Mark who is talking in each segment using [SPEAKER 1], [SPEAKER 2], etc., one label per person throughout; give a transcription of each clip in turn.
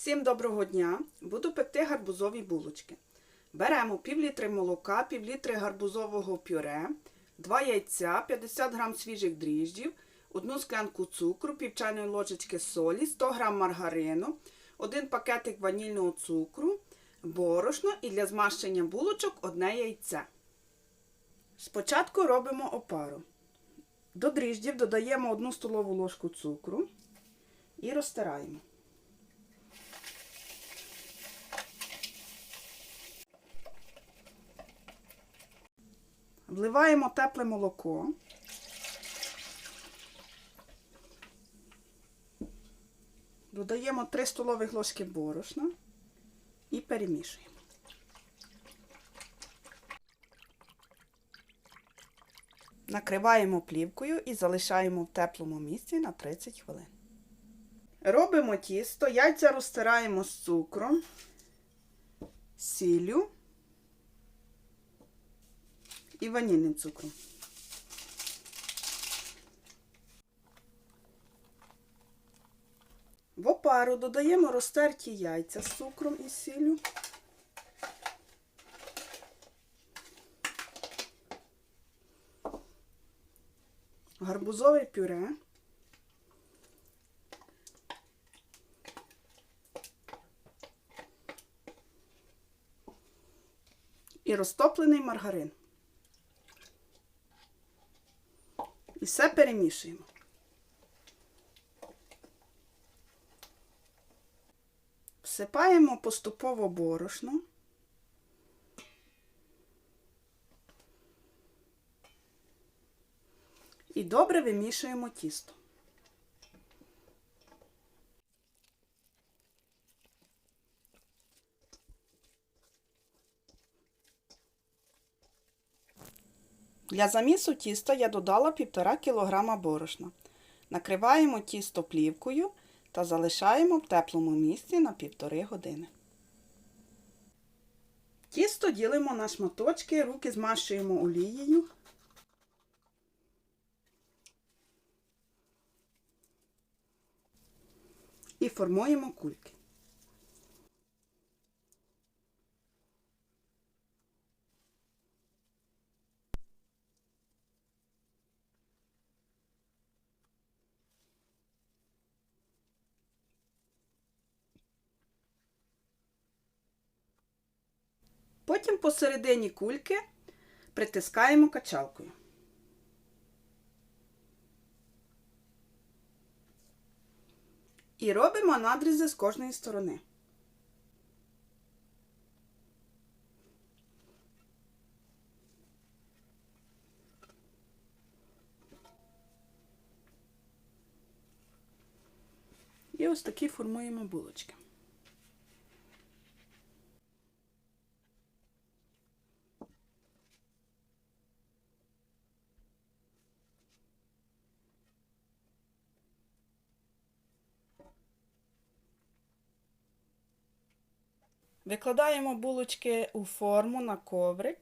[SPEAKER 1] Всім доброго дня! Буду пекти гарбузові булочки. Беремо пів літри молока, пів літри гарбузового пюре, 2 яйця, 50 г свіжих дріжджів, 1 склянку цукру, пів ложечки солі, 100 г маргарину, 1 пакетик ванільного цукру, борошно і для змащення булочок одне яйце. Спочатку робимо опару. До дріждів додаємо 1 столову ложку цукру і розтираємо. Вливаємо тепле молоко. Додаємо 3 столових ложки борошна і перемішуємо. Накриваємо плівкою і залишаємо в теплому місці на 30 хвилин. Робимо тісто, яйця розтираємо з цукром, сіллю і ванільним цукром. В опару додаємо розтерті яйця з цукром і сіллю. Гарбузове пюре. І розтоплений маргарин. І все перемішуємо. Всипаємо поступово борошно. І добре вимішуємо тісто. Для замісу тіста я додала 1,5 кг борошна. Накриваємо тісто плівкою та залишаємо в теплому місці на 1,5 години. Тісто ділимо на шматочки, руки змащуємо олією. І формуємо кульки. Потім посередині кульки притискаємо качалкою. І робимо надрізи з кожної сторони. І ось такі формуємо булочки. Викладаємо булочки у форму на коврик,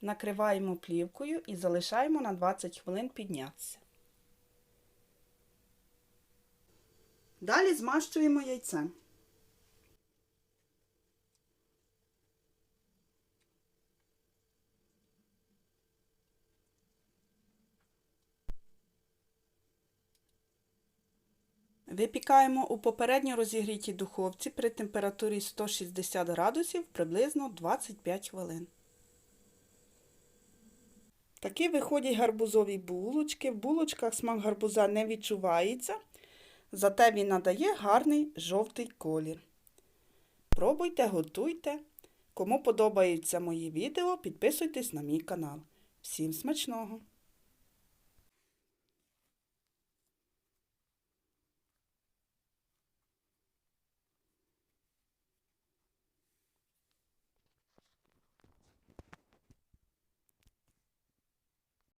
[SPEAKER 1] накриваємо плівкою і залишаємо на 20 хвилин піднятися. Далі змащуємо яйцем. Випікаємо у попередньо розігрітій духовці при температурі 160 градусів приблизно 25 хвилин. Такі виходять гарбузові булочки. В булочках смак гарбуза не відчувається, зате він надає гарний жовтий колір. Пробуйте, готуйте. Кому подобаються мої відео, підписуйтесь на мій канал. Всім смачного!